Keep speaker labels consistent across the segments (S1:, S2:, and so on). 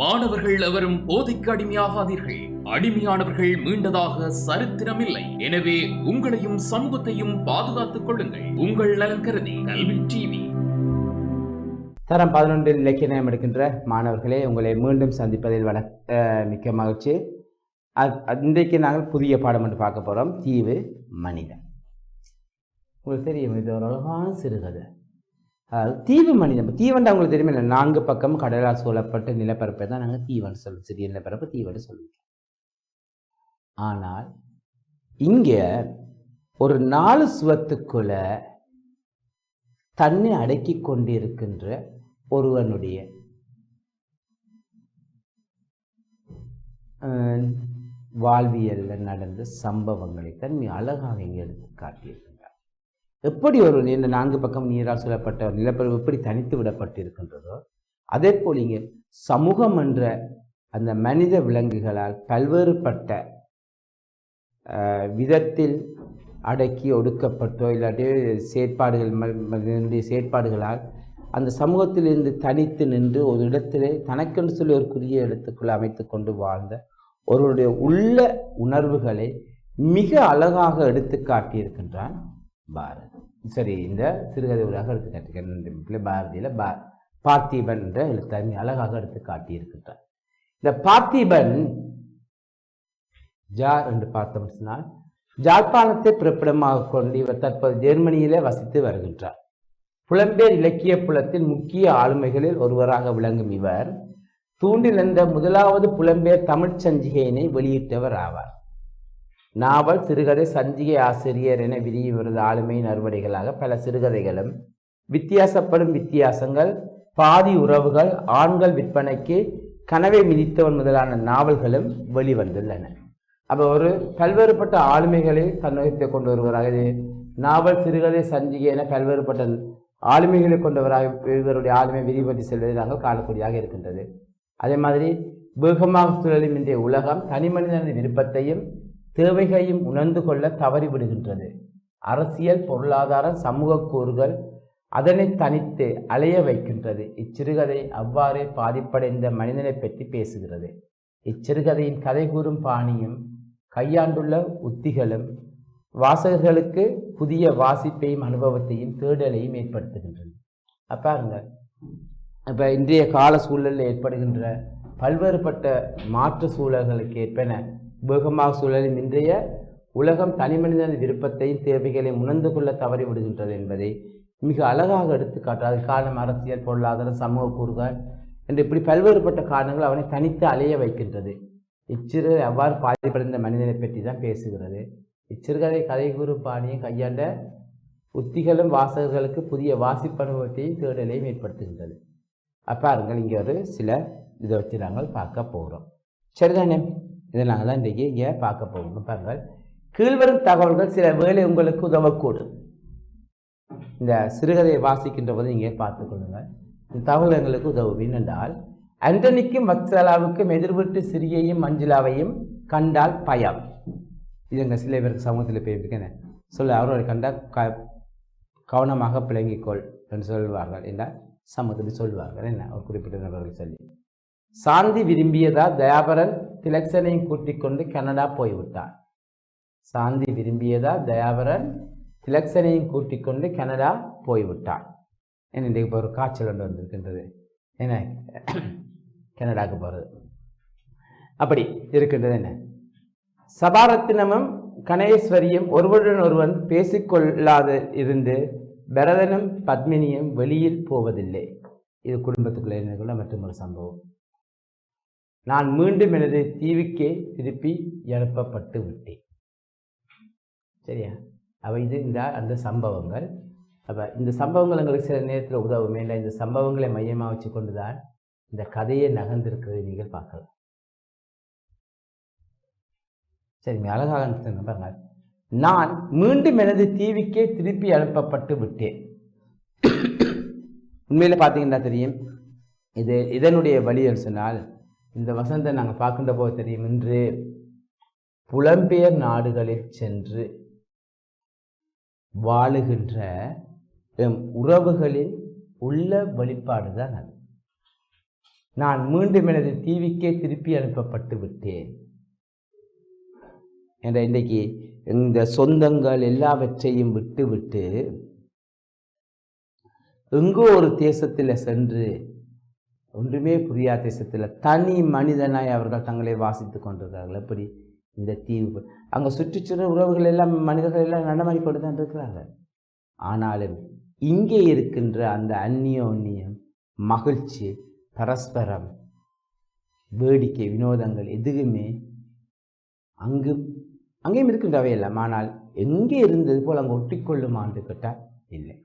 S1: மாணவர்கள் எவரும் போதைக்கு அடிமையாகாதீர்கள். அடிமையானவர்கள் மீண்டதாக சரித்திரமில்லை. எனவே உங்களையும் சமூகத்தையும் பாதுகாத்துக் கொள்ளுங்கள். உங்கள் நலன் கருதி கல்வி டிவி.
S2: தரம் பதினொன்றில் இலக்கிய நேம் எடுக்கின்ற மாணவர்களே உங்களை மீண்டும் சந்திப்பதில் வள மிக்க மகிழ்ச்சி. இன்றைக்கு நாங்கள் புதிய பாடம் என்று பார்க்க போகிறோம் தீவு மனிதன். உங்களுக்கு தெரியும் இது ஒரு அழகான சிறுகதை. தீவு மனிதன் தீவன் உங்களுக்கு தெரியுமே இல்லை நான்கு பக்கம் கடலால் சூழப்பட்ட நிலப்பரப்பை தான் நாங்கள் தீவன் சொல்லுவோம். சிறிய நிலப்பரப்பு தீவன் சொல்லுவோம். ஆனால் இங்கே ஒரு நாலு சுவத்துக்குள்ள தன்னை அடக்கி கொண்டிருக்கின்ற ஒருவனுடைய வாழ்வியலில் வாழ்வியல்ல நடந்த சம்பவங்களை தன்மை மிக அழகாக இங்கே எடுத்து காட்டியிருக்கின்றார் எப்படி ஒரு இந்த நான்கு பக்கம் நீரால் சொல்லப்பட்ட ஒரு நிலப்பரப்பு எப்படி தனித்து விடப்பட்டிருக்கின்றதோ அதே போல் இங்கே சமூகம் என்ற அந்த மனித விலங்குகளால் பல்வேறுபட்ட விதத்தில் அடக்கி ஒடுக்கப்பட்டோ இல்லாட்டி செயற்பாடுகள் செயற்பாடுகளால் அந்த சமூகத்திலிருந்து தனித்து நின்று ஒரு இடத்திலே தனக்கென்று சொல்லி ஒரு குறுகிய இடத்துக்குள்ளே அமைத்து கொண்டு வாழ்ந்த ஒருவருடைய உள்ள உணர்வுகளை மிக அழகாக எடுத்து காட்டியிருக்கின்றான். பாரதி. சரி இந்த சிறுகதை உலக எடுத்து காட்டியிருக்கின்ற பாரதியில் பா பார்த்திபன் என்ற எழுத்தாண்மை அழகாக எடுத்து காட்டியிருக்கின்றான் இந்த பார்த்திபன் ஜார் என்று பார்த்தோம் சொன்னால் ஜாழ்ப்பாணத்தை பிறப்பிடமாக கொண்டு இவர் தற்போது ஜெர்மனியிலே வசித்து வருகின்றார். புலம்பெயர் இலக்கிய புலத்தின் முக்கிய ஆளுமைகளில் ஒருவராக விளங்கும் இவர் தூண்டில் என்ற முதலாவது புலம்பெயர் தமிழ்ச் சஞ்சிகையினை வெளியிட்டவர் ஆவார். நாவல் சிறுகதை சஞ்சிகை ஆசிரியர் என விரிய இவரது ஆளுமையின் அறுவடைகளாக பல சிறுகதைகளும் வித்தியாசப்படும் வித்தியாசங்கள் பாதி உறவுகள் ஆண்கள் விற்பனைக்கு கனவை மிதித்தவன் முதலான நாவல்களும் வெளிவந்துள்ளன. அப்போ ஒரு பல்வேறுபட்ட ஆளுமைகளை தன்னகத்தை கொண்டு வருவராக நாவல் சிறுகதை சஞ்சிகை என பல்வேறுபட்ட ஆளுமைகளை கொண்டவராக இவருடைய ஆளுமை விரிவதி செல்வதை நாங்கள் காணக்கூடியதாக இருக்கின்றது. அதே மாதிரி வேகமாக சுழலும் இன்றைய உலகம் தனி மனிதனின் விருப்பத்தையும் தேவைகளையும் உணர்ந்து கொள்ள தவறிவிடுகின்றது அரசியல் பொருளாதார சமூக கூறுகள் அதனை தனித்து அலைய வைக்கின்றது. இச்சிறுகதை அவ்வாறே பாதிப்படைந்த மனிதனை பற்றி பேசுகிறது. இச்சிறுகதையின் கதை கூறும் பாணியும் கையாண்டுள்ள உத்திகளும் வாசகர்களுக்கு புதிய வாசிப்பையும் அனுபவத்தையும் தேடலையும் ஏற்படுத்துகின்றன. அப்பாருங்க இப்போ இன்றைய கால சூழலில் ஏற்படுகின்ற பல்வேறுபட்ட மாற்று சூழல்களுக்கு ஏற்பன வேகமாக சூழலின் இன்றைய உலகம் தனிமனிதன் விருப்பத்தையும் தேவைகளையும் உணர்ந்து கொள்ள தவறி விடுகின்றது என்பதை மிக அழகாக எடுத்துக்காட்டாது காரணம் அரசியல் பொருளாதார சமூக கூறுகள் என்று இப்படி பல்வேறுபட்ட காரணங்கள் அவனை தனித்து அலைய வைக்கின்றது. இச்சிறு அவ்வாறு பாதிப்படைந்த மனிதனை பற்றி தான் பேசுகிறது. இச்சிறுகதை கதை கூறு பாணியை கையாண்ட உத்திகளும் வாசகர்களுக்கு புதிய வாசிப்பனுபவத்தையும் தேடலையும் ஏற்படுத்துகின்றது. அப்பாருங்கள் இங்கே ஒரு சில இதை வச்சு நாங்கள் பார்க்க போகிறோம். சரிதானே? இதை நாங்கள் தான் இன்றைக்கி இங்கே பார்க்க போகிறோம் பாருங்கள் கீழ்வரும் தகவல்கள் சில வேலை உங்களுக்கு உதவக்கூடும். இந்த சிறுகதையை வாசிக்கின்ற போது நீங்கள் பார்த்துக்கொள்ளுங்கள் இந்த தகவல் எங்களுக்கு உதவும். என்னென்றால் அண்டனிக்கும் மக்சலாவுக்கும் எதிர்விட்டு சிறியையும் மஞ்சுளாவையும் கண்டால் பயம். இது எங்கள் சில பேருக்கு சமூகத்தில் போயிருக்கேன் சொல்ல அவர்களை கண்டால் க கவனமாக பிளங்கிக்கொள் என்று சொல்வார்கள். என்றால் சமூகத்தில் சொல்வார்கள். என்ன? ஒரு குறிப்பிட்ட நபர்கள் சொல்லி. சாந்தி விரும்பியதா தயாபரன்? திலக்சனையும் கூட்டிக் கொண்டு கனடா போய்விட்டான் சாந்தி விரும்பியதா தயாவரன் திலக்ஷனையும் கூட்டிக் கொண்டு கனடா போய்விட்டான் என்ன இன்றைக்கு இப்போ ஒரு காய்ச்சல் ஒன்று வந்திருக்கின்றது என்ன கனடாவுக்கு போகிறது அப்படி இருக்கின்றது என்ன சபாரத்தினமும் கணேஸ்வரியும் ஒருவருடன் ஒருவன் பேசிக்கொள்ளாது இருந்து பரதனும் பத்மினியும் வெளியில் போவதில்லை இது குடும்பத்துக்குள்ளே நிகழ்ந்த மற்றும் ஒரு சம்பவம் நான் மீண்டும் எனது தீவுக்கே திருப்பி எழுப்பப்பட்டு விட்டேன். சரியா? அப்போ இது இந்த அந்த சம்பவங்கள். அப்போ இந்த சம்பவங்கள் எங்களுக்கு சில நேரத்தில் உதவுமே இல்லை. இந்த சம்பவங்களை மையமாக வச்சு கொண்டு தான் இந்த கதையை நகர்ந்திருக்கிறது நீங்கள் பார்க்கலாம். சரி அழகாக இருந்துச்சு பாருங்க. நான் மீண்டும் எனது தீவுக்கே திருப்பி அனுப்பப்பட்டு விட்டேன். உண்மையில் பார்த்தீங்கன்னா தெரியும். இது இதனுடைய வழின்னு சொன்னால் இந்த வசந்தை நாங்கள் பார்க்கின்ற போது தெரியும் இன்று புலம்பெயர் நாடுகளில் சென்று வாழுகின்ற எம் உறவுகளில் உள்ள வெளிப்பாடு தான் அது. நான் மீண்டும் எனது தீவிக்கே திருப்பி அனுப்பப்பட்டு விட்டேன். என்ற இன்றைக்கு இந்த சொந்தங்கள் எல்லாவற்றையும் விட்டுவிட்டு எங்கோ ஒரு தேசத்தில் சென்று ஒன்றுமே புரியாத தேசத்தில் தனி மனிதனாய் அவர்கள் தங்களை வாசித்து கொண்டிருக்கிறார்கள். எப்படி? இந்த தீவு அங்கே சுற்றுச்சூழல் உறவுகள் எல்லாம் மனிதர்கள் எல்லாம் நடமாடி கொண்டு தான் இருக்கிறாங்க. ஆனாலும் இங்கே இருக்கின்ற அந்த அந்நியோன்னியம் மகிழ்ச்சி பரஸ்பரம் வேடிக்கை வினோதங்கள் எதுவுமே அங்கு அங்கேயும் இருக்கின்றவை எல்லாம். ஆனால் எங்கே இருந்தது போல் அங்கே ஒட்டிக்கொள்ளுமான்னு கேட்டால் இல்லை.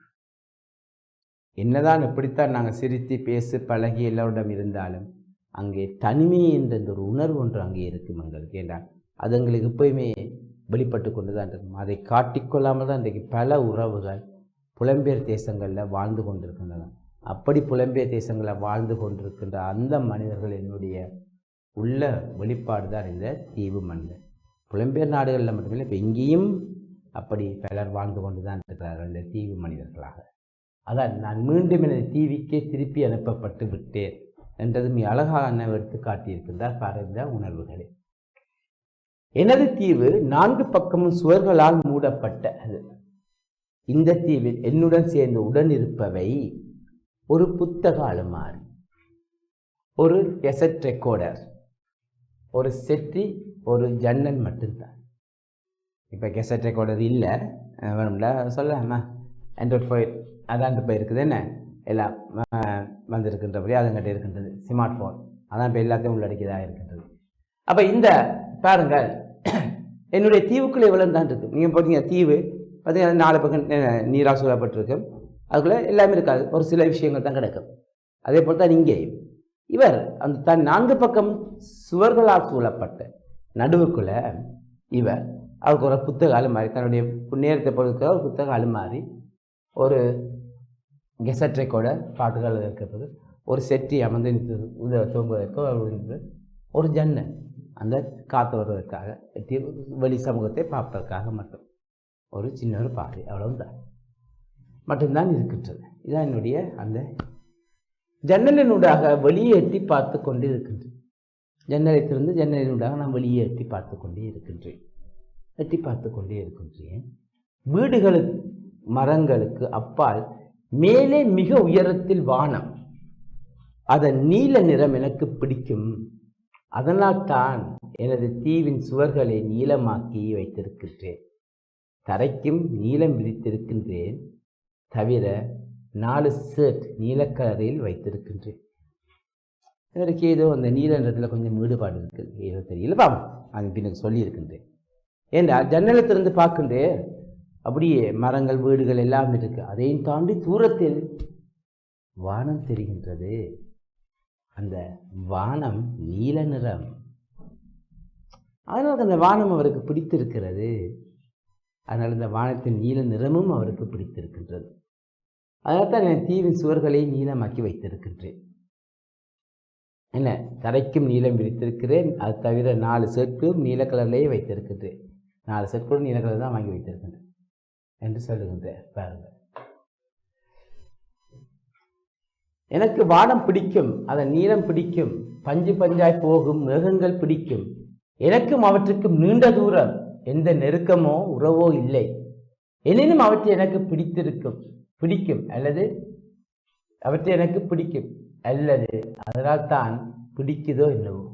S2: என்னதான் எப்படித்தான் நாங்கள் சிரித்து பேசி பழகி எல்லோரிடம் இருந்தாலும் அங்கே தனிமை என்ற இந்த ஒரு உணர்வு ஒன்று அங்கே இருக்கும் எங்களுக்கு ஏன்றால் அது எங்களுக்கு எப்பயுமே வெளிப்பட்டு கொண்டு தான் இருக்கும். அதை காட்டிக்கொள்ளாமல் தான் இன்றைக்கு பல உறவுகள் புலம்பெயர் தேசங்களில் வாழ்ந்து கொண்டிருக்கின்றன. அப்படி புலம்பெயர் தேசங்களில் வாழ்ந்து கொண்டிருக்கின்ற அந்த மனிதர்கள் என்னுடைய உள்ள வெளிப்பாடு தான் இந்த தீவு மனிதர். புலம்பெயர் நாடுகளில் மட்டுமில்லை இப்போ இங்கேயும் அப்படி பலர் வாழ்ந்து கொண்டு தான் இருக்கிறார்கள் இந்த தீவு மனிதர்களாக. அதான் நான் மீண்டும் எனது தீவிக்கே திருப்பி அனுப்பப்பட்டு விட்டேன் என்றதும் அழகாக அண்ணன் எடுத்து காட்டியிருக்கின்றார். பாருங்க உணர்வுகளே. எனது தீவு நான்கு பக்கமும் சுவர்களால் மூடப்பட்ட அது இந்த தீவில் என்னுடன் சேர்ந்து உடன் இருப்பவை ஒரு புத்தக அலுமாறு ஒரு கெசட் ரெக்கார்டர் ஒரு செட்டி ஒரு ஜன்னல் மட்டும்தான். இப்போ கெசட் ரெக்கார்டர் இல்லை வேணும்ல சொல்லலாமா? ஆண்ட்ராய்ட் ஃபோன் அதான் இப்போ இருக்குது என்ன? எல்லாம் அஹ், வந்திருக்கின்றபடி அதுங்கிட்ட இருக்கின்றது. ஸ்மார்ட் ஃபோன் அதான் இப்போ எல்லாத்தையும் உள்ளடக்கியதாக இருக்கின்றது. அப்போ இந்த பாருங்கள். என்னுடைய தீவுக்குள்ளே இவ்வளவு தான் இருக்குது நீங்கள் பார்த்தீங்க தீவு. பார்த்தீங்கன்னா நாலு பக்கம் நீராக சூழப்பட்டிருக்கு. அதுக்குள்ளே எல்லாமே இருக்காது. ஒரு சில விஷயங்கள் தான் கிடக்கும். அதே போல் தான் இங்கேயும் இவர் அந்த தன் நான்கு பக்கம் சுவர்களால் சூழப்பட்ட நடுவுக்குள்ள இவர் அவருக்கு ஒரு புத்தக அலுமாரி தன்னுடைய நேரத்தை பொறுத்த ஒரு புத்தக அலுமாரி ஒரு கெசட் கூட பாட்டுகள் இருக்கிறது. ஒரு செட்டி அமர்ந்து நிற்கிறது தூங்குவதற்கோ ஒரு இருந்தது. ஜன்னல் அந்த காற்று வருவதற்காக எட்டி வெளி சமூகத்தை பார்ப்பதற்காக மட்டும். ஒரு சின்ன ஒரு பாதை அவ்வளவுதான். மட்டும்தான் இருக்கின்றது. இதான் என்னுடைய அந்த ஜன்னலினூடாக வெளியே எட்டி பார்த்து கொண்டு இருக்கின்றேன். ஜன்னலை திறந்து ஜன்னலினூடாக நான் வெளியே எட்டி பார்த்து கொண்டே இருக்கின்றேன். எட்டி பார்த்து கொண்டே இருக்கின்றேன். வீடுகளுக்கு மரங்களுக்கு அப்பால் மேலே மிக உயரத்தில் வானம். அதன் நீல நிறம் எனக்கு பிடிக்கும். அதனால் தான் எனது தீவின் சுவர்களை நீளமாக்கி வைத்திருக்கின்றேன். தரைக்கும் நீளம் விரித்திருக்கின்றேன். தவிர நாலு ஷர்ட் நீலக்கலரில் வைத்திருக்கின்றேன். இதற்கு ஏதோ அந்த நீல நிறத்தில் கொஞ்சம் ஈடுபாடு இருக்குது ஏதோ தெரியல. பாவம். அது பின்னுக்கு சொல்லியிருக்கின்றேன். ஏண்டா ஜன்னலத்திலிருந்து திறந்து பார்க்கின்றேன். அப்படியே மரங்கள் வீடுகள் எல்லாம் இருக்குது அதையும் தாண்டி தூரத்தில் வானம் தெரிகின்றது. அந்த வானம் நீல நிறம். அதனால் அந்த வானம் அவருக்கு பிடித்திருக்கிறது. அதனால் இந்த வானத்தின் நீல நிறமும் அவருக்கு பிடித்திருக்கின்றது. அதனால் தான் என் தீவின் சுவர்களை நீளமாக்கி வைத்திருக்கின்றேன். என்ன? தரைக்கும் நீளம் விரித்திருக்கிறேன். அது தவிர நாலு செட்டும் நீல கலர்லேயே வைத்திருக்கின்றேன். நாலு செட் கூட நீல கலர் தான் வாங்கி வைத்திருக்கின்றேன். என்று சொல்லுகின்ற பாருங்கள் எனக்கு வானம் பிடிக்கும் அதன் நீளம் பிடிக்கும் பஞ்சு பஞ்சாய் போகும் மிருகங்கள் பிடிக்கும். எனக்கும் அவற்றுக்கும் நீண்ட தூரம் எந்த நெருக்கமோ உறவோ இல்லை. எனினும் அவற்றை எனக்கு பிடித்திருக்கும் பிடிக்கும் அல்லது அவற்றை எனக்கு பிடிக்கும் அல்லது அதனால் தான் பிடிக்குதோ என்னவோ.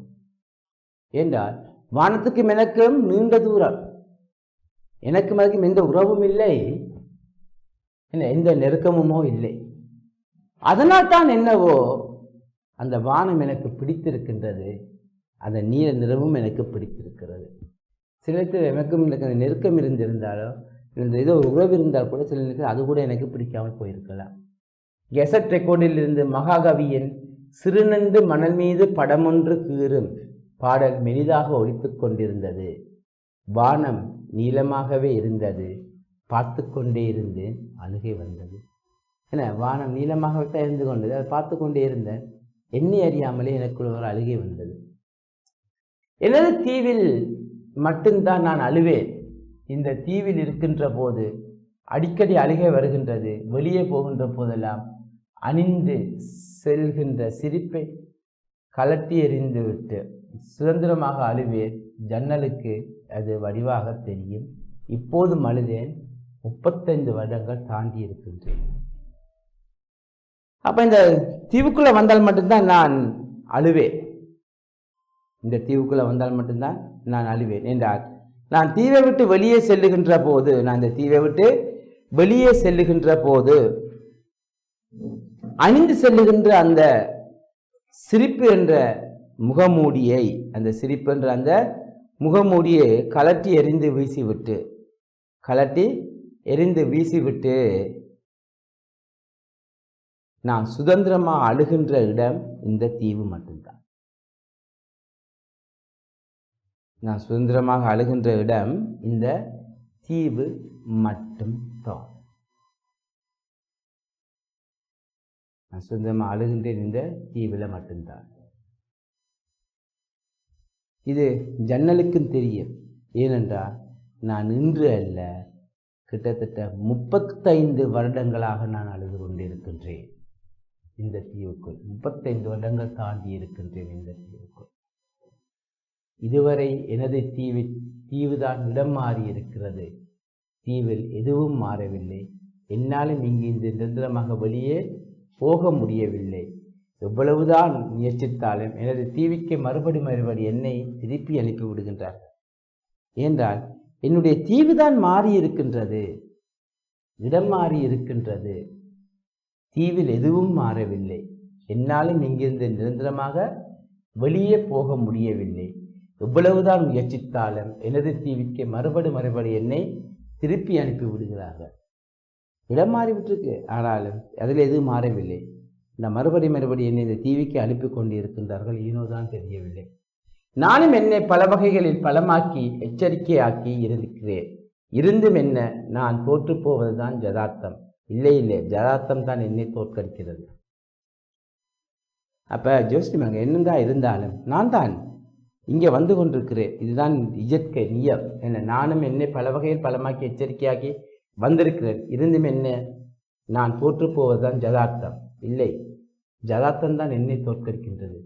S2: என்றால் வானத்துக்கும் எனக்கும் நீண்ட தூரம் எனக்கும் அதுக்கும் எந்த உறவும் இல்லை. என்ன எந்த நெருக்கமுமோ இல்லை. அதனால் தான் என்னவோ அந்த வானம் எனக்கு பிடித்திருக்கின்றது. அந்த நீல நிறமும் எனக்கு பிடித்திருக்கிறது. சில எனக்கும் எனக்கு அந்த நெருக்கம் இருந்திருந்தாலோ இந்த ஏதோ ஒரு உறவு இருந்தால் கூட சில நேரத்தில் அது கூட எனக்கு பிடிக்காமல் போயிருக்கலாம். கெசட் ரெக்கார்டில் இருந்து மகாகவியின் சிறுநண்டு மணல் மீது படமொன்று கீறும் பாடல் மெலிதாக ஒழித்து கொண்டிருந்தது. வானம் நீளமாகவே இருந்தது. பார்த்து கொண்டே இருந்தேன் அழுகை வந்தது. என்ன வானம் நீளமாகவே தான் இருந்து கொண்டது. அதை பார்த்து கொண்டே இருந்தேன் எண்ணி அறியாமலே எனக்குள்ள ஒரு அழுகை வந்தது. எனது தீவில் மட்டும்தான் நான் அழுவேன். இந்த தீவில் இருக்கின்ற போது அடிக்கடி அழுகை வருகின்றது. வெளியே போகின்ற போதெல்லாம் அணிந்து செல்கின்ற சிரிப்பை கலட்டி எறிந்து விட்டு சுதந்திரமாக அழுவேன். ஜன்னலுக்கு அது வடிவாக தெரியும். இப்போது மனிதன் முப்பத்தைந்து வருடங்கள் தாண்டி இருக்கின்றேன். அப்போ இந்த தீவுக்குள்ளே வந்தால் மட்டும்தான் நான் அழுவேன். இந்த தீவுக்குள்ளே வந்தால் மட்டும்தான் நான் அழுவேன் என்றால் நான் தீவை விட்டு வெளியே செல்லுகின்ற போது நான் இந்த தீவை விட்டு வெளியே செல்லுகின்ற போது அணிந்து செல்லுகின்ற அந்த சிரிப்பு என்ற முகமூடியை அந்த சிரிப்பு என்ற அந்த முகமூடியை கலட்டி எரிந்து வீசிவிட்டு கலட்டி எரிந்து வீசிவிட்டு நான் சுதந்திரமாக அழுகின்ற இடம் இந்த தீவு மட்டும்தான். நான் சுதந்திரமாக அழுகின்ற இடம் இந்த தீவு மட்டும்தான். நான் சுதந்திரமாக அழுகின்றேன் இந்த தீவில் மட்டும்தான். இது ஜன்னலுக்கும் தெரியும். ஏனென்றால் நான் இன்று அல்ல கிட்டத்தட்ட முப்பத்தைந்து வருடங்களாக நான் அழுது கொண்டிருக்கின்றேன். இந்த தீவுக்குள் முப்பத்தைந்து வருடங்கள் தாண்டி இருக்கின்றேன் இந்த தீவுக்குள். இதுவரை எனது தீவு தீவுதான் இடம் மாறி இருக்கிறது. தீவில் எதுவும் மாறவில்லை. என்னாலும் இங்கு இந்த நிரந்தரமாக வெளியே போக முடியவில்லை. எவ்வளவுதான் முயற்சித்தாலும் எனது தீவிக்கு மறுபடி மறுபடி என்னை திருப்பி அனுப்பி விடுகின்றார். ஏன்றால் என்னுடைய தீவுதான் மாறி இருக்கின்றது இடம் மாறி இருக்கின்றது தீவில் எதுவும் மாறவில்லை. என்னாலும் இங்கிருந்து நிரந்தரமாக வெளியே போக முடியவில்லை. எவ்வளவுதான் முயற்சித்தாலும் எனது தீவிக்கு மறுபடி மறுபடி என்னை திருப்பி அனுப்பி விடுகிறார்கள். இடம் மாறிவிட்டிருக்கு. ஆனாலும் அதில் எதுவும் மாறவில்லை. இந்த மறுபடி மறுபடி என்னை இந்த தீவிக்கு அனுப்பி கொண்டு இருக்கின்றார்கள் ஈனோதான் தெரியவில்லை. நானும் என்னை பல வகைகளில் பலமாக்கி எச்சரிக்கையாக்கி இருந்திருக்கிறேன். இருந்தும் என்ன நான் தோற்று போவதுதான் ஜதார்த்தம் இல்லை இல்லை ஜதார்த்தம் தான் என்னை தோற்கடிக்கிறது. அப்போ ஜோசிமாங்க என்னதான் இருந்தாலும் நான் தான் இங்கே வந்து கொண்டிருக்கிறேன். இதுதான் இயற்கை நியம் என்ன நானும் என்னை பல வகையில் பலமாக்கி எச்சரிக்கையாக்கி வந்திருக்கிறேன். இருந்தும் என்ன நான் தோற்று போவதுதான் ஜதார்த்தம் இல்லை ஜதார்த்தம் தான் என்னை தோற்கடிக்கின்றது.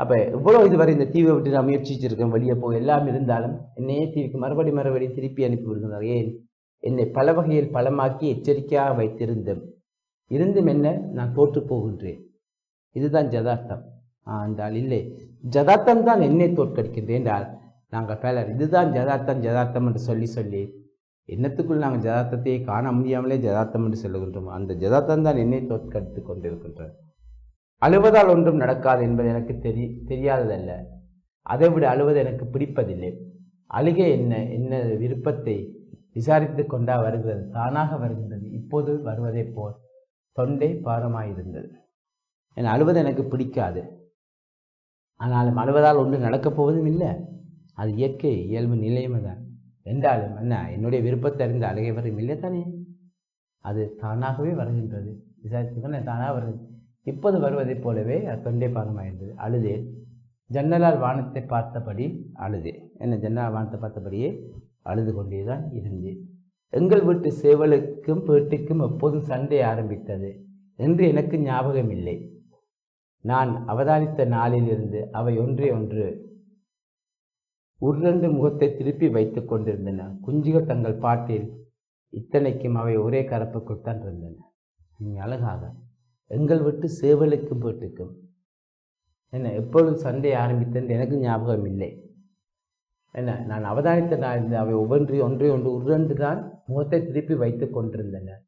S2: அப்போ இவ்வளோ இதுவரை இந்த தீவை விட்டு நான் முயற்சிச்சிருக்கேன் வெளியே போக எல்லாம் இருந்தாலும் என்னையே தீவுக்கு மறுபடி மறுபடி திருப்பி அனுப்பி விடுகிறார். ஏன்? என்னை பல வகையில் பலமாக்கி எச்சரிக்கையாக வைத்திருந்தேன் இருந்தும் என்ன? நான் தோற்று போகின்றேன். இதுதான் ஜதார்த்தம். என்றால் இல்லை. ஜதார்த்தம் தான் என்னை தோற்கடிக்கின்றேன் என்றால் நாங்கள் பலர் இதுதான் ஜதார்த்தம் ஜதார்த்தம் என்று சொல்லி சொல்லி எண்ணத்துக்குள் நாங்கள் ஜதார்த்தத்தை காண முடியாமலே ஜதார்த்தம் என்று சொல்லுகின்றோம் அந்த ஜதார்த்தம் தான் என்னை தோற்கடித்து கொண்டிருக்கின்றோம் அழுவதால் ஒன்றும் நடக்காது என்பது எனக்கு தெரி தெரியாததல்ல. அதை விட அழுவது எனக்கு பிடிப்பதில்லை. அழுக என்ன என்ன விருப்பத்தை விசாரித்து கொண்டா வருகிறது தானாக வருகின்றது. இப்போது வருவதைப் போல் தொண்டை பாரமாயிருந்தது என் அழுவது எனக்கு பிடிக்காது. ஆனாலும் அழுவதால் ஒன்றும் நடக்கப் போவதும் இல்லை. அது இயற்கை இயல்பு நிலைமை தான். என்றாலும் என்ன என்னுடைய விருப்பத்தை அறிந்த அழுகை வரும் இல்லை தானே அது தானாகவே வருகின்றது. விசாரித்து தானாக வருது இப்போது வருவதைப் போலவே தொண்டை பாரமாயிருந்தது அழுதேன் ஜன்னலால் வானத்தை பார்த்தபடி அழுதேன் என்ன ஜன்னலால் வானத்தை பார்த்தபடியே அழுது கொண்டே தான் இருந்தேன். எங்கள் வீட்டு சேவலுக்கும் பேட்டுக்கும் எப்போதும் சண்டை ஆரம்பித்தது என்று எனக்கு ஞாபகம் இல்லை நான் அவதானித்த நாளிலிருந்து அவை ஒன்றே ஒன்று உருண்டு முகத்தை திருப்பி வைத்துக் கொண்டிருந்தன. குஞ்சுகள் தங்கள் பாட்டில் இத்தனைக்கும் அவை ஒரே கரப்புக்குள் தான் இருந்தன. நீ அழகாக எங்கள் விட்டு சேவலுக்கும் வீட்டுக்கும். என்ன எப்பொழுது சண்டை ஆரம்பித்தது எனக்கு ஞாபகம் இல்லை. என்ன நான் அவதானித்த நான் அவை ஒவ்வொன்றி ஒன்றை ஒன்று உருண்டு தான் முகத்தை திருப்பி வைத்துக் கொண்டிருந்தன.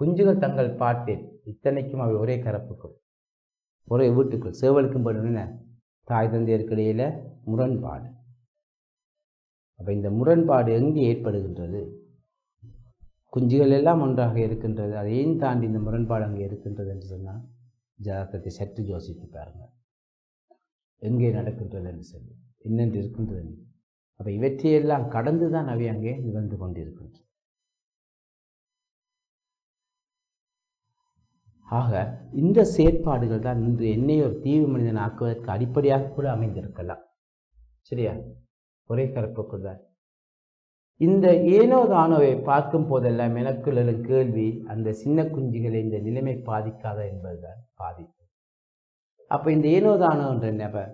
S2: குஞ்சுகள் தங்கள் பார்த்தேன் இத்தனைக்கும் அவை ஒரே கரப்புக்கும் ஒரே வீட்டுக்குள் சேவலுக்கும் போடணும்னு தாய் தந்தையருக்கு இடையில முரண்பாடு. அப்போ இந்த முரண்பாடு எங்கே ஏற்படுகின்றது? குஞ்சுகள் எல்லாம் ஒன்றாக இருக்கின்றது. அதையும் தாண்டி இந்த முரண்பாடு அங்கே இருக்கின்றது என்று சொன்னால் ஜாதகத்தை சற்று யோசித்து பாருங்கள் எங்கே நடக்கின்றது என்று சொல்லி என்னென்று இருக்கின்றது என்று. அப்போ இவற்றையெல்லாம் கடந்து தான் அவை அங்கே நிகழ்ந்து கொண்டிருக்கின்றன ஆக இந்த செயற்பாடுகள் தான் இன்று என்னை ஒரு தீவு மனிதன் ஆக்குவதற்கு அடிப்படையாக கூட அமைந்திருக்கலாம். சரியா? ஒரே கருப்புக்குள் தான். இந்த ஏனோ தானோவை பார்க்கும் போதெல்லாம் எனக்குள்ள கேள்வி அந்த சின்ன குஞ்சுகளை இந்த நிலைமை பாதிக்காதா என்பதுதான் பாதிப்பு அப்போ இந்த ஏனோதானோ என்ற நபர்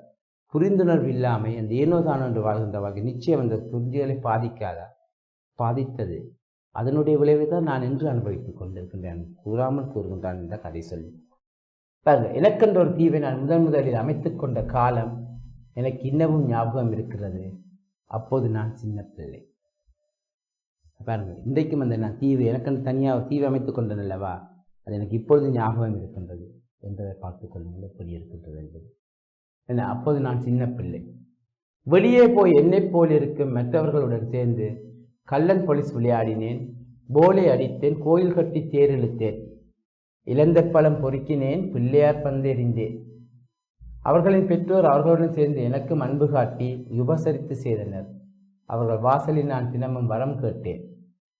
S2: புரிந்துணர்வு இல்லாமல் அந்த ஏனோதானோ என்று வாழ்கின்ற வாழ்க்கை நிச்சயம் அந்த குஞ்சுகளை பாதிக்காதா? பாதித்தது. அதனுடைய விளைவை தான் நான் என்று அனுபவித்துக் கொண்டிருக்கின்றேன். கூறாமல் கூறுகின்றான் என்ற கதை சொல்லி. பாருங்க எனக்கென்ற ஒரு தீவை நான் முதன் முதலில் அமைத்து கொண்ட காலம் எனக்கு இன்னமும் ஞாபகம் இருக்கிறது. அப்போது நான் சின்ன பிள்ளை. பாருங்கள் இன்றைக்கும் அந்த நான் தீவு எனக்கென்று தனியாக தீவு அமைத்துக் கொண்டேன் அல்லவா அது எனக்கு இப்பொழுது ஞாபகம் இருக்கின்றது என்பதை பார்த்து கொள்ளுங்கள் எப்படி இருக்கின்றது என்பது. என்ன அப்போது நான் சின்ன பிள்ளை. வெளியே போய் என்னைப் போல் இருக்கும் மற்றவர்களுடன் சேர்ந்து கள்ளன் போலீஸ் விளையாடினேன் போலை அடித்தேன் கோயில் கட்டி தேர் இழுத்தேன். இழந்த பழம் பொறுக்கினேன் பிள்ளையார் பந்தெறிந்தேன். அவர்களின் பெற்றோர் அவர்களுடன் சேர்ந்து எனக்கும் அன்பு காட்டி உபசரித்து செய்தனர். அவர்கள் வாசலில் நான் தினமும் வரம் கேட்டேன்.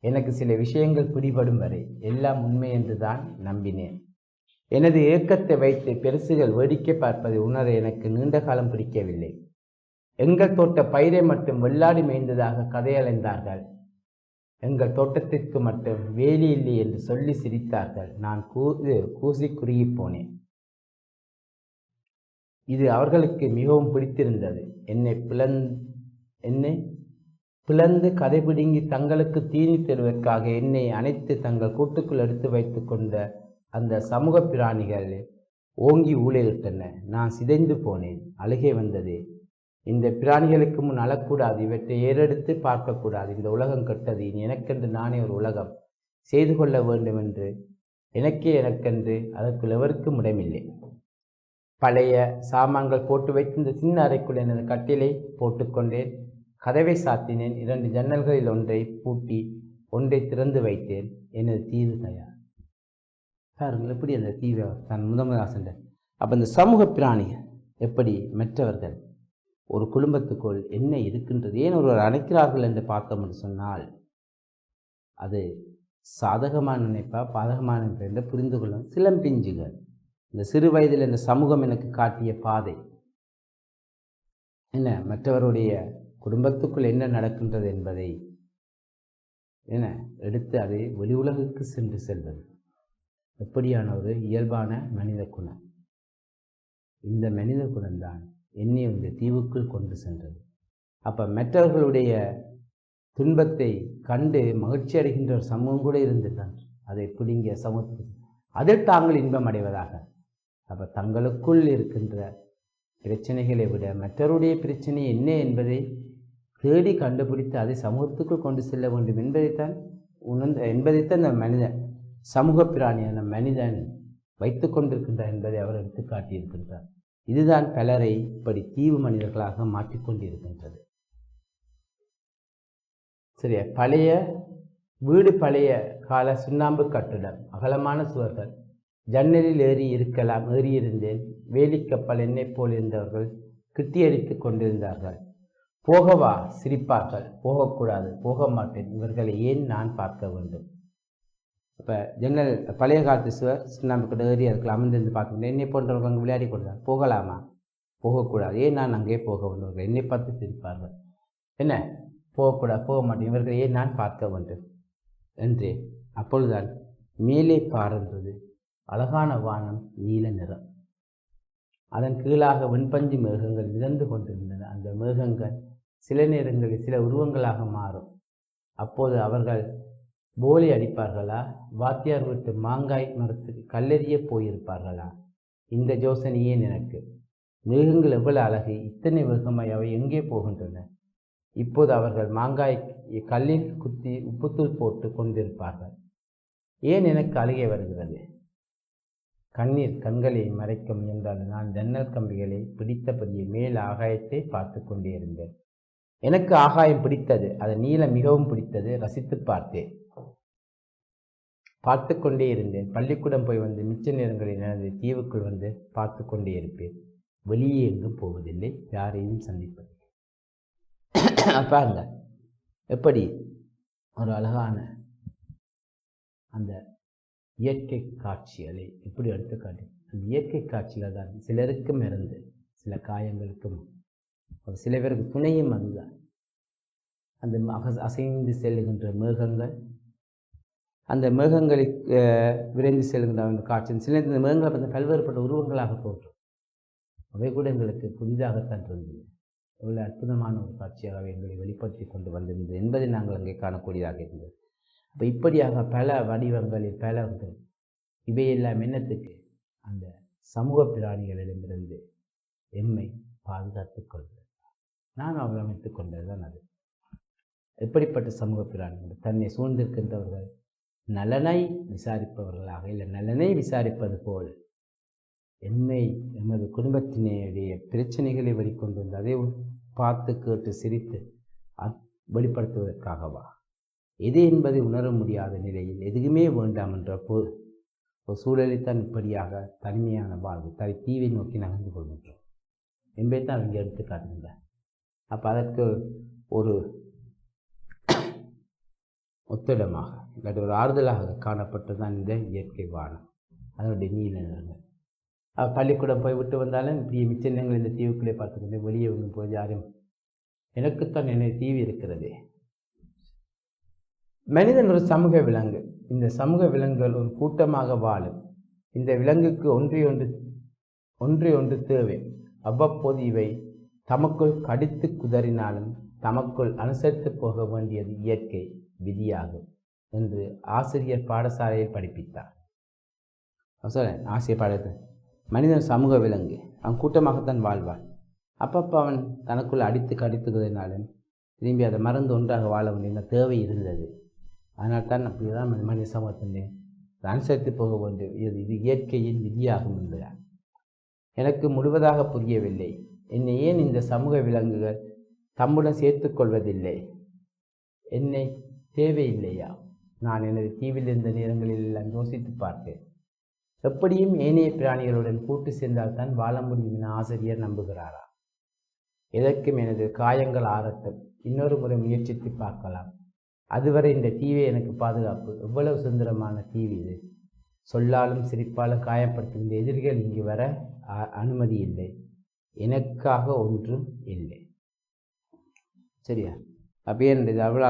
S2: எனக்கு சில விஷயங்கள் பிடிபடும் வரை எல்லாம் உண்மை என்று தான் நம்பினேன். எனது ஏக்கத்தை வைத்து பெருசுகள் வேடிக்கை பார்ப்பதை உணர எனக்கு நீண்ட காலம் பிடிக்கவில்லை. எங்கள் தோட்ட பயிரை மட்டும் வெள்ளாடி மேய்ந்ததாக கதையலைந்தார்கள். எங்கள் தோட்டத்திற்கு மட்டும் வேலி இல்லை என்று சொல்லி சிரித்தார்கள். நான் கூது கூசி குறுகி போனேன். இது அவர்களுக்கு மிகவும் பிடித்திருந்தது. என்னை பிளந் என்னை பிளந்து கதை பிடுங்கி தங்களுக்கு தீனி தருவதற்காக என்னை அனைத்து தங்கள் கூட்டுக்குள் எடுத்து வைத்து கொண்ட அந்த சமூக பிராணிகள் ஓங்கி ஊழையிட்டன நான் சிதைந்து போனேன். அழுகை வந்தது. இந்த பிராணிகளுக்கு முன் அழக்கூடாது. இவற்றை ஏறெடுத்து பார்க்கக்கூடாது. இந்த உலகம் கெட்டது. இனி எனக்கென்று நானே ஒரு உலகம் செய்து கொள்ள வேண்டும் என்று எனக்கே எனக்கென்று அதற்குள் எவருக்கும் இடமில்லை. பழைய சாமான்கள் போட்டு வைத்திருந்த சின்ன அறைக்குள் எனது கட்டிலை போட்டுக்கொண்டேன் கதவை சாத்தினேன். இரண்டு ஜன்னல்களில் ஒன்றை பூட்டி ஒன்றை திறந்து வைத்தேன். எனது தீவு தயார். பாருங்கள் எப்படி அந்த தீவை தான் முதமதாசன் அப்போ இந்த சமூக பிராணிகள் எப்படி மற்றவர்கள்? ஒரு குடும்பத்துக்குள் என்ன இருக்கின்றது? ஏன் ஒருவர் அழைக்கிறார்கள் என்று பார்த்தோம் என்று சொன்னால் அது சாதகமான நினைப்பா பாதகமான நினைப்பா என்று புரிந்து கொள்ளும் சிலம்பிஞ்சுகள் இந்த சிறு வயதில் இந்த சமூகம் எனக்கு காட்டிய பாதை. என்ன? மற்றவருடைய குடும்பத்துக்குள் என்ன நடக்கின்றது என்பதை என்ன எடுத்து அதை வெளி உலகுக்கு சென்று செல்வது. எப்படியான ஒரு இயல்பான மனித குணம். இந்த மனித குணம்தான் என்னை இந்த தீவுக்குள் கொண்டு சென்றது. அப்போ மற்றவர்களுடைய துன்பத்தை கண்டு மகிழ்ச்சி அடைகின்ற ஒரு சமூகம் கூட இருந்துதான். அதை பிடுங்கிய சமூகத்தில் அதில் தாங்கள் இன்பம் அடைவதாக. அப்போ தங்களுக்குள் இருக்கின்ற பிரச்சனைகளை விட மற்றவருடைய பிரச்சனை என்ன என்பதை தேடி கண்டுபிடித்து அதை சமூகத்துக்குள் கொண்டு செல்ல வேண்டும் என்பதைத்தான் உணர்ந்த என்பதைத்தான் அந்த மனிதன் சமூக பிராணியான மனிதன் வைத்து கொண்டிருக்கின்றார் என்பதை அவர் எடுத்து காட்டியிருக்கின்றார். இதுதான் பலரை இப்படி தீவு மனிதர்களாக மாற்றிக்கொண்டிருக்கின்றது சரியா? பழைய வீடு பழைய கால சுண்ணாம்பு கட்டிடம் அகலமான சுவர்கள். ஜன்னலில் ஏறி இருக்கலாம் ஏறி இருந்தேன். வேலிக்கப்பல் என்னைப் போல் இருந்தவர்கள் கிட்டியடித்து கொண்டிருந்தார்கள். போகவா சிரிப்பார்கள். போகக்கூடாது. போக மாட்டேன் இவர்களை ஏன் நான் பார்க்க வேண்டும்? இப்போ ஜன்னல் பழைய காலத்து சுவர் சுண்ணாம்பு ஏறி அதுக்குள்ள அமர்ந்திருந்து பார்க்க என்னை போன்றவர்கள் அங்கே விளையாடி கொடுத்தார் போகலாமா? போகக்கூடாது. ஏன் நான் அங்கே போக வேண்டும்? என்னை பார்த்து சிரிப்பார்கள். என்ன? போகக்கூடாது போக மாட்டேன் இவர்களை ஏன் நான் பார்க்க வேண்டும்? என்று. அப்பொழுதுதான் மேலே பாருந்தது அழகான வானம் நீல நிறம். அதன் கீழாக வெண்பஞ்சு மேகங்கள் மிதந்து கொண்டிருந்தன. அந்த மேகங்கள் சில நேரங்களில் சில உருவங்களாக மாறும். அப்போது அவர்கள் போலி அடிப்பார்களா? வாத்தியார் வீட்டு மாங்காய் மரத்துக்கு கல்லெறிய போயிருப்பார்களா? இந்த யோசனையே எனக்கு. மிருகங்கள் எவ்வளவு அழகு. இத்தனை மிருகமாய் அவை எங்கே போகின்றன? இப்போது அவர்கள் மாங்காய் கல்லில் குத்தி உப்புத்தூள் போட்டு கொண்டிருப்பார்கள். ஏன் எனக்கு அழுகை வருகிறது? கண்ணீர் கண்களை மறைக்க முயன்றால் நான் ஜன்னல் கம்பிகளை பிடித்தபடியே மேல் ஆகாயத்தை பார்த்து கொண்டே இருந்தேன். எனக்கு ஆகாயம் பிடித்தது அது நீளம் மிகவும் பிடித்தது ரசித்து பார்த்தேன். பார்த்து கொண்டே இருந்தேன். பள்ளிக்கூடம் போய் வந்து மிச்ச நேரங்களில் எனது தீவுக்குள் வந்து பார்த்து கொண்டே இருப்பேன். வெளியே எங்கும் போவதில்லை யாரையும் சந்திப்பதில்லை. பாருங்க எப்படி ஒரு அழகான அந்த இயற்கை காட்சிகளை எப்படி எடுத்துக்காட்டு அந்த இயற்கை காட்சிகள் தான் சிலருக்கும் இருந்து சில காயங்களுக்கும் ஒரு சில பேருக்கு துணையும் அதுதான் அந்த அசைந்து செல்லுகின்ற மேகங்கள். அந்த மேகங்களை விரைந்து செல்கின்ற அந்த காட்சி. சில இந்த மேகங்களை பார்த்து பல்வேறுபட்ட உருவங்களாக தோற்றும் அவை கூட எங்களுக்கு புதிதாகத்தான் இருந்தது எவ்வளோ அற்புதமான ஒரு காட்சியாக எங்களை வெளிப்படுத்தி கொண்டு வந்திருந்தது என்பதை நாங்கள் அங்கே காணக்கூடியதாக இருந்தது. அப்போ இப்படியாக பல வடிவங்களில் பல இவையெல்லாம் என்னத்துக்கு? அந்த சமூக பிராணிகளிடமிருந்து எம்மை பாதுகாத்துக் கொள்வது நான் அவலமைத்துக் கொண்டது தான் அது. எப்படிப்பட்ட சமூக பிராணிகள்? தன்னை சூழ்ந்திருக்கின்றவர்கள் நலனை விசாரிப்பவர்களாக இல்லை நலனை விசாரிப்பது போல். என்னை எமது குடும்பத்தினுடைய பிரச்சனைகளை வெளிக்கொண்டு வந்து அதை பார்த்து கேட்டு சிரித்து அ- வெளிப்படுத்துவதற்காகவா? எது என்பதை உணர முடியாத நிலையில் எதுவுமே வேண்டாம் என்ற போ ஒரு சூழலைத்தான் இப்படியாக தனிமையான வாழ்வு தலை தீவை நோக்கி நகர்ந்து கொள்கின்றோம். என்பதை அவங்க எடுத்து காட்டுகின்றார் அப்போ அதற்கு ஒரு ஒத்திடமாக இல்லாட்டி ஒரு ஆறுதலாக காணப்பட்டதுதான் இந்த இயற்கை வானம். அதனுடைய நீல நிறங்கள். பள்ளிக்கூடம் போய் விட்டு வந்தாலும் இப்படி மிச்சங்கள் இந்த தீவுக்குள்ளே பார்த்துக்கொண்டு வெளியே ஒன்றும் போய் யாரும் எனக்குத்தான் என்ன தீவு இருக்கிறது. மனிதன் ஒரு சமூக விலங்கு. இந்த சமூக விலங்குகள் ஒரு கூட்டமாக வாழும். இந்த விலங்குக்கு ஒன்றை ஒன்று ஒன்றை ஒன்று தேவை. அவ்வப்போது இவை தமக்குள் கடித்து குதறினாலும் தமக்குள் அனுசரித்து போக வேண்டியது இயற்கை விதியாகும் என்று ஆசிரியர் பாடசாலையில் படிப்பித்தார். நான் சொல்றேன் ஆசிரியர் பாடத்தில் மனிதன் சமூக விலங்கு. அவன் கூட்டமாகத்தான் வாழ்வான். அப்பப்போ அவன் தனக்குள் அடித்து கடித்து குதறினாலும் திரும்பி அதை மறந்து ஒன்றாக வாழ வேண்டிய தேவை இருந்தது. அதனால் தான் அப்படி தான் மனித சமூகத்தின் அனுசரித்து போக வேண்டும் இது இது இயற்கையின் விதியாகும் என்பதால். எனக்கு முழுவதாக புரியவில்லை. என்னை ஏன் இந்த சமூக விலங்குகள் தம்முடன் சேர்த்து கொள்வதில்லை? என்னை தேவையில்லையா? நான் எனது தீவில் இருந்த நேரங்களில் எல்லாம் யோசித்து பார்த்தேன். எப்படியும் ஏனைய பிராணிகளுடன் கூட்டு சேர்ந்தால்தான் வாழ முடியும் என ஆசிரியர் நம்புகிறாரா? எதற்கும் எனது காயங்கள் ஆறட்டும் இன்னொரு முறை முயற்சித்து பார்க்கலாம். அதுவரை இந்த தீவை எனக்கு பாதுகாப்பு. எவ்வளவு சுந்தரமான தீவு இது? சொல்லாலும் சிரிப்பாலும் காயப்படுத்துகின்ற எதிரிகள் இங்கு வர அனுமதி இல்லை. எனக்காக ஒன்றும் இல்லை. சரியா? அப்போ இது அவ்வளோ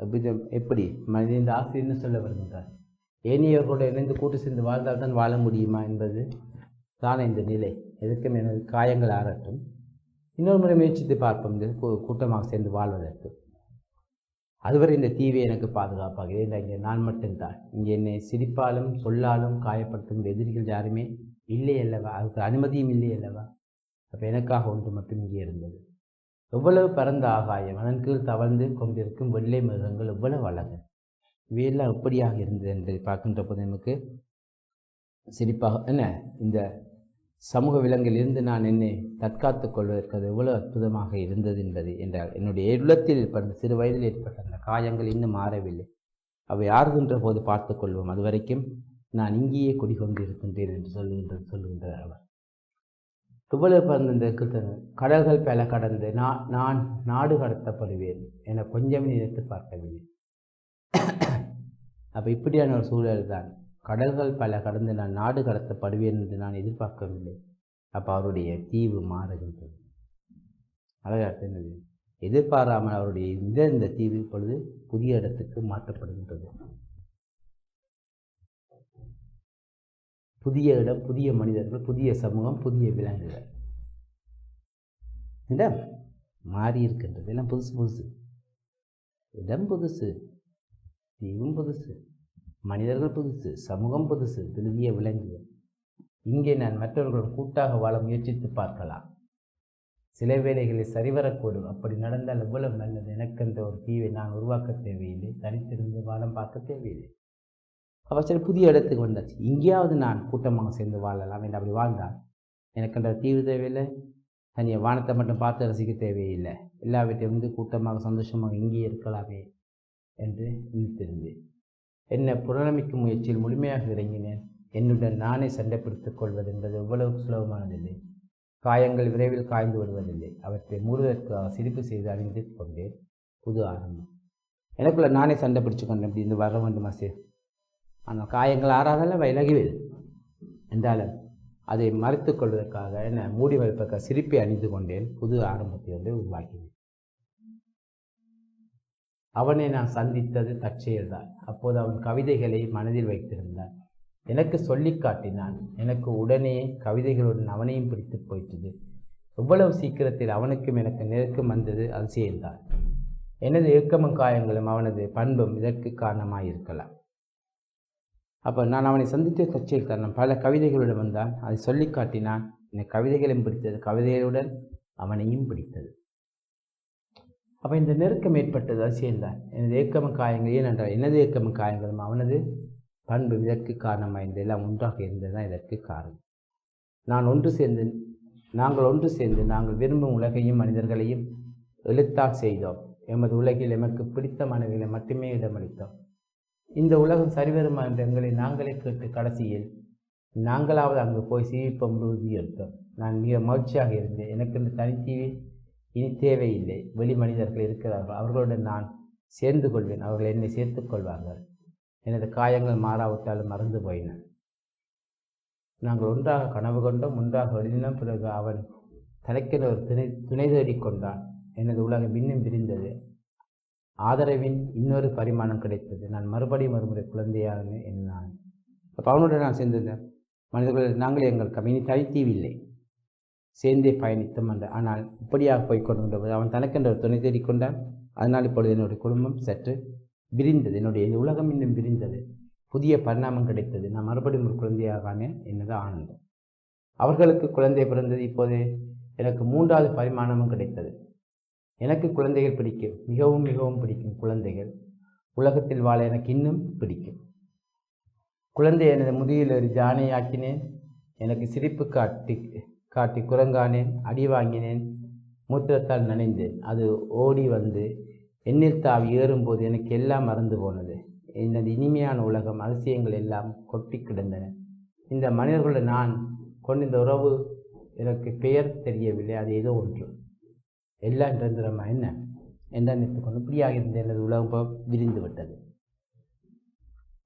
S2: எப்படி எப்படி மனித இந்த ஆசிரியர்னு சொல்ல வருகின்றார்? ஏனியவர்களோடு இணைந்து கூட்டு சேர்ந்து வாழ்ந்தால் தான் வாழ முடியுமா என்பது தானே இந்த நிலை. எதற்கும் எனது காயங்கள் ஆறட்டும். இன்னொரு முறை முயற்சித்து பார்ப்போம். இந்த கூட்டமாக சேர்ந்து வாழ்வதற்கு. அதுவரை இந்த தீவை எனக்கு பாதுகாப்பாக இல்லை. இங்கே நான் மட்டும்தான். இங்கே என்னை சிரிப்பாலும் சொல்லாலும் காயப்படுத்தும் எதிரிகள் யாருமே இல்லை அல்லவா? அதுக்கு அனுமதியும் இல்லை அல்லவா? அப்போ எனக்காக ஒன்று மட்டும் இங்கே இருந்தது. எவ்வளவு பரந்த ஆகாயம் அதன் கீழ் தவழ்ந்து கொண்டிருக்கும் வெள்ளை மிருகங்கள் எவ்வளவு அழகு. இவையெல்லாம் எப்படியாக இருந்தது என்பதை பார்க்கின்ற போது நமக்கு சிரிப்பாக என்ன இந்த சமூக விலங்கிலிருந்து நான் என்னை தற்காத்துக் கொள்வதற்கு அது எவ்வளவு அற்புதமாக இருந்தது என்பது என்றால் என்னுடைய உள்ளத்தில் ஏற்பட்ட சிறு வயதில் ஏற்பட்ட அந்த காயங்கள் இன்னும் மாறவில்லை. அவை ஆறுகின்ற போது பார்த்துக்கொள்வோம் அது வரைக்கும் நான் இங்கேயே குடிகொண்டிருக்கின்றேன் என்று சொல்லுகின்ற சொல்லுகின்றார் அவர். துவள பறந்த கடல்கள் பல கடந்து நான் நான் நாடு கடத்தப்படுவேன் என கொஞ்சம் நினைத்து பார்க்கவில்லை. அப்போ இப்படியான ஒரு சூழல் தான். கடல்கள் பல கடந்து நான் நாடு கடத்தப்படுவேன் என்று நான் எதிர்பார்க்கவில்லை. அப்போ அவருடைய தீவு மாறுகின்றது. அழகாட்டினது எதிர்பாராமல் அவருடைய இந்த இந்த தீவு இப்பொழுது புதிய இடத்துக்கு மாற்றப்படுகின்றது. புதிய இடம் புதிய மனிதர்கள் புதிய சமூகம் புதிய விலங்குகள். இடம் மாறி இருக்கின்றது. எல்லாம் புதுசு புதுசு. இடம் புதுசு தீவும் புதுசு மனிதர்கள் புதுசு சமூகம் புதுசு புதிய விலங்குகள். இங்கே நான் மற்றவர்களுடன் கூட்டாக வாழ முயற்சித்து பார்க்கலாம். சில வேளைகளில் சரிவரக்கூடும். அப்படி நடந்தால் எவ்வளவு நல்லது? எனக்கென்ற ஒரு தீவை நான் உருவாக்க தேவையில்லை. தனித்திருந்து வாழம் பார்க்க தேவையில்லை. அப்போ சரி புதிய இடத்துக்கு வந்தாச்சு. இங்கேயாவது நான் கூட்டமாக சேர்ந்து வாழலாம் என்று அப்படி வாழ்ந்தால் அந்த தீவு தேவையில்லை. தனியாக வானத்தை மட்டும் பார்த்து ரசிக்க தேவையில்லை. எல்லாவற்றையும் வந்து கூட்டமாக சந்தோஷமாக இங்கேயே இருக்கலாமே என்று நினைத்திருந்து என்னை புனரமைக்கும் முயற்சியில் முழுமையாக இறங்கினேன். என்னுடன் நானே சண்டை பிடித்துக் கொள்வது என்பது எவ்வளவு சுலபமானதில்லை. காயங்கள் விரைவில் காய்ந்து வருவதில்லை. அவற்றை மூடுவதற்காக சிரிப்பு செய்து அணிந்து கொண்டேன். புது ஆரம்பம். எனக்குள்ள நானே சண்டை பிடிச்சு கொண்டேன். இப்படி இருந்து வர வேண்டுமா சார் ஆனால் காயங்கள் ஆறாதல்ல விலகிவிடு. என்றாலும் அதை மறைத்து கொள்வதற்காக என்ன மூடி வைப்பதற்காக சிரிப்பை அணிந்து கொண்டேன். புது ஆரம்பத்தை வந்து உருவாக்கினேன் அவனை நான் சந்தித்தது தற்செயல்தான் அப்போது அவன் கவிதைகளை மனதில் வைத்திருந்தான். எனக்கு சொல்லி காட்டினான். எனக்கு உடனே கவிதைகளுடன் அவனையும் பிடித்து போயிட்டது எவ்வளவு சீக்கிரத்தில் அவனுக்கும் எனக்கு நெருக்கம் வந்தது அதிசயம்தான். எனது ஏக்கமும் காயங்களும் அவனது பண்பும் இதற்கு காரணமாயிருக்கலாம். அப்போ நான் அவனை சந்தித்த சர்ச்சையில் தருணம். பல கவிதைகளுடன் வந்தான். அதை சொல்லி காட்டினான். எனக்கு கவிதைகளையும் பிடித்தது. கவிதைகளுடன் அவனையும் பிடித்தது. அப்போ இந்த நெருக்கம் ஏற்பட்டது சேர்ந்தான் எனது ஏக்கமும் காயங்கள் ஏனென்றால் எனது ஏக்கமும் காயங்களும் அவனது பண்பு இதற்கு காரணமாக எல்லாம் ஒன்றாக இருந்தது தான் இதற்கு காரணம். நான் ஒன்று சேர்ந்து நாங்கள் ஒன்று சேர்ந்து நாங்கள் விரும்பும் உலகையும் மனிதர்களையும் எழுத்தால் செய்தோம். எமது உலகில் எமக்கு பிடித்த மனதில் மட்டுமே இடமளித்தோம். இந்த உலகம் சரிவருமா என்ற எங்களை நாங்களே கேட்டு கடைசியில் நாங்களாவது அங்கு போய் சிரிப்போம் உறுதி எடுத்தோம் நான் மிக மகிழ்ச்சியாக இருந்தேன். எனக்கு இந்த தனித்தீவி இனி தேவையில்லை. வெளி மனிதர்கள் இருக்கிறார்கள். அவர்களுடன் நான் சேர்ந்து கொள்வேன். அவர்கள் என்னை சேர்த்துக் கொள்வார்கள். எனது காயங்கள் மாறாவிட்டாலும் மறந்து போயின. நாங்கள் ஒன்றாக கனவு கொண்டோம் ஒன்றாக எழுதினோம் பிறகு அவன் தலைக்கிற ஒரு துணை துணை தேடிக் கொண்டான். எனது உலகம் இன்னும் பிரிந்தது ஆதரவின் இன்னொரு பரிமாணம் கிடைத்தது. நான் மறுபடியும் மறுமுறை குழந்தையாக என்னான் அப்போ அவனுடன் நான் சேர்ந்திருந்தேன் மனிதர்கள் நாங்கள் எங்கள் கமினி தனித்தீவில்லை. சேர்ந்தே பயணித்தோம் என்ற. ஆனால் இப்படியாக போய் கொண்டிருந்தபோது அவன் தனக்கென்ற ஒரு துணை தேடிக்கொண்டான் அதனால் இப்பொழுது என்னுடைய குடும்பம் சற்று விரிந்தது. என்னுடைய இந்த உலகம் இன்னும் விரிந்தது. புதிய பரிணாமம் கிடைத்தது. நான் மறுபடியும் ஒரு குழந்தையாக என்னது ஆனந்தம். அவர்களுக்கு குழந்தை பிறந்தது. இப்போது எனக்கு மூன்றாவது பரிமாணமும் கிடைத்தது. எனக்கு குழந்தைகள் பிடிக்கும். மிகவும் மிகவும் பிடிக்கும் குழந்தைகள். உலகத்தில் வாழ எனக்கு இன்னும் பிடிக்கும். குழந்தை எனது முதியில் ஒரு ஜானையாக்கினேன் எனக்கு சிரிப்பு காட்டி காட்டி குரங்கானேன் அடி வாங்கினேன். மூத்திரத்தால் நனைந்தேன். அது ஓடி வந்து எண்ணில் தாவி ஏறும்போது எனக்கு எல்லாம் மறந்து போனது. எனது இனிமையான உலகம் அதிசயங்கள் எல்லாம் கொட்டி கிடந்தன. இந்த மனிதர்களுடன் நான் கொண்டிருந்த உறவு எனக்கு பெயர் தெரியவில்லை. அது ஏதோ ஒன்று. எல்லாம் நிரந்தரமாக என்ன? என்ன நினைத்துக்கொண்டு இப்படியாக இருந்த எனது உலகம் விரிந்து விட்டது.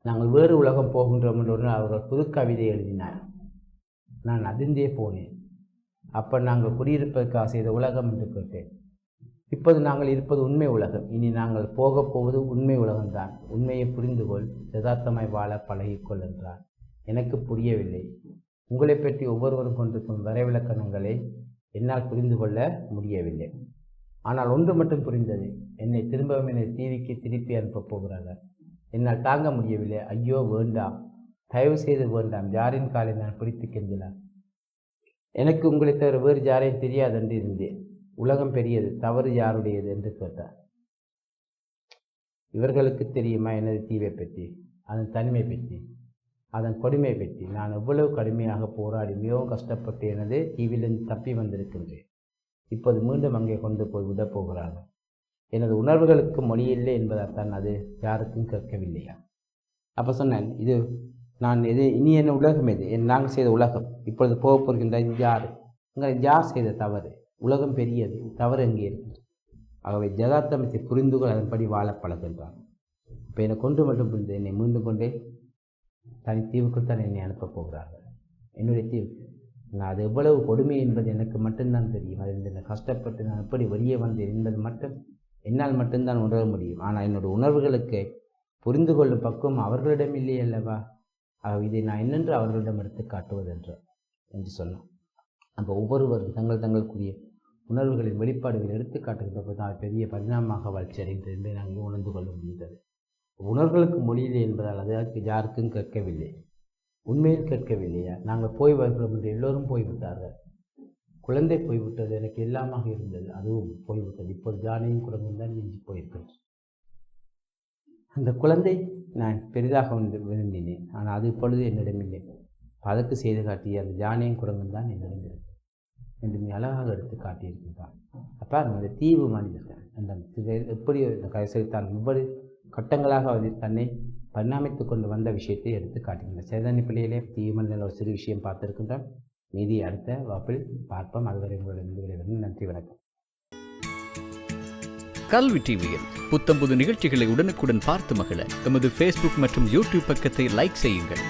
S2: நாங்கள் வேறு உலகம் போகின்றோம் என்று அவர்கள் புது கவிதை எழுதினார். நான் அதிர்ந்தே போனேன். அப்போ நாங்கள் குடியிருப்பதற்காக செய்த உலகம் என்று கேட்டேன். இப்போது நாங்கள் இருப்பது உண்மை உலகம். இனி நாங்கள் போகப் போவது உண்மை உலகம்தான். உண்மையை புரிந்து கொள் யதார்த்தமாய் வாழ பழகிக்கொள் என்றார். எனக்கு புரியவில்லை. உங்களை பற்றி ஒவ்வொருவரும் கொண்டிருக்கும் வரைவிலக்கணங்களை என்னால் புரிந்து கொள்ள முடியவில்லை. ஆனால் ஒன்று மட்டும் புரிந்தது. என்னை திரும்பவும் என்னை தீவிக்கு திருப்பி அனுப்பப் போகிறார்கள். என்னால் தாங்க முடியவில்லை. ஐயோ வேண்டாம். தயவு செய்து வேண்டாம். யாரின் காலை நான் பிடித்து கெஞ்சலாம் எனக்கு உங்களை தவிர வேறு யாரையும் தெரியாது என்று இருந்தேன். உலகம் பெரியது தவறு யாருடையது என்று கேட்டார். இவர்களுக்கு தெரியுமா எனது தீவை பற்றி? அதன் தனிமை பற்றி. அதன் கொடுமை பற்றி நான் எவ்வளவு கடுமையாக போராடி மிகவும் கஷ்டப்பட்டு எனது தீவிலிருந்து தப்பி வந்திருக்கின்றேன். இப்போது மீண்டும் அங்கே கொண்டு போய் உதப்போகிறார்கள் எனது உணர்வுகளுக்கு மொழியில்லை இல்லை என்பதால் தான் அது யாருக்கும் கேட்கவில்லையா? அப்போ சொன்னேன் இது நான் எது இனி என்ன உலகம் எது? என் நாங்கள் செய்த உலகம். இப்பொழுது போக போகின்ற யார்? உங்களை யார் செய்த தவறு? உலகம் பெரியது தவறு எங்கே இருக்கிறது ஆகவே ஜதார்த்தமத்தை புரிந்து கொள் அதன்படி வாழ பழகின்றான் இப்போ என்னை கொண்டு மட்டும் புரிந்து என்னை மீண்டும் கொண்டே தனி தீவுக்கு தான் என்னை அனுப்பப் போகிறார்கள். என்னுடைய தீவுக்கு நான் அது எவ்வளவு கொடுமை என்பது எனக்கு மட்டும்தான் தெரியும். அதில் நான் கஷ்டப்பட்டு நான் எப்படி வெளியே வந்தேன் என்பது மட்டும் என்னால் மட்டும்தான் உணர முடியும். ஆனால் என்னுடைய உணர்வுகளுக்கு புரிந்து கொள்ளும் பக்குவம் அவர்களிடம் இல்லை அல்லவா? இதை நான் என்னென்று அவர்களிடம் எடுத்து காட்டுவதென்று என்று சொன்னோம் அப்போ ஒவ்வொருவரும் தங்கள் தங்களுக்குரிய உணர்வுகளின் வெளிப்பாடுகளை எடுத்து காட்டுகின்ற போது பெரிய பரிணாமமாக வளர்ச்சி அடைந்தது என்பதை நாங்கள் உணர்ந்து கொள்ள முடிந்தது. உணர்களுக்கு மொழியில்லை என்பதால் அதற்கு யாருக்கும் கேட்கவில்லை. உண்மையில் கேட்கவில்லையா? நாங்கள் போய் வருகிறோம் என்று எல்லோரும் போய்விட்டார்கள். குழந்தை போய்விட்டது எனக்கு எல்லாமாக இருந்தது. அதுவும் போய்விட்டது. இப்போது ஜானையும் குழந்தையும் தான் மிஞ்சி போயிருக்கிறது. அந்த குழந்தை நான் பெரிதாக விரும்பினேன். ஆனால் அது இப்பொழுது என்னிடம் இல்லை. அதற்கு செய்து காட்டிய அந்த ஜானையும் குரங்கும் தான் என்னிடம் இருக்கு. என்று மிக அழகாக எடுத்து காட்டியிருக்கின்றான் அப்போ அந்த தீவு மனிதர்கள் அந்த எப்படி இந்த கடைசியில் தான் ஒவ்வொரு கட்டங்களாக அவர் தன்னை பரிணாமித்து கொண்டு வந்த விஷயத்தை எடுத்து காட்டுகின்றார் சேதனி பிள்ளையிலே தீவு ஒரு சிறு விஷயம் பார்த்திருக்கின்றோம் மீதி அடுத்த வகுப்பில் பார்ப்போம். அதுவரை உங்களிடம் நன்றி வணக்கம்.
S3: கல்வி டிவியில் புத்தம்புது நிகழ்ச்சிகளை உடனுக்குடன் பார்த்து மகிழ. எமது ஃபேஸ்புக் மற்றும் யூடியூப் பக்கத்தை லைக் செய்யுங்கள்.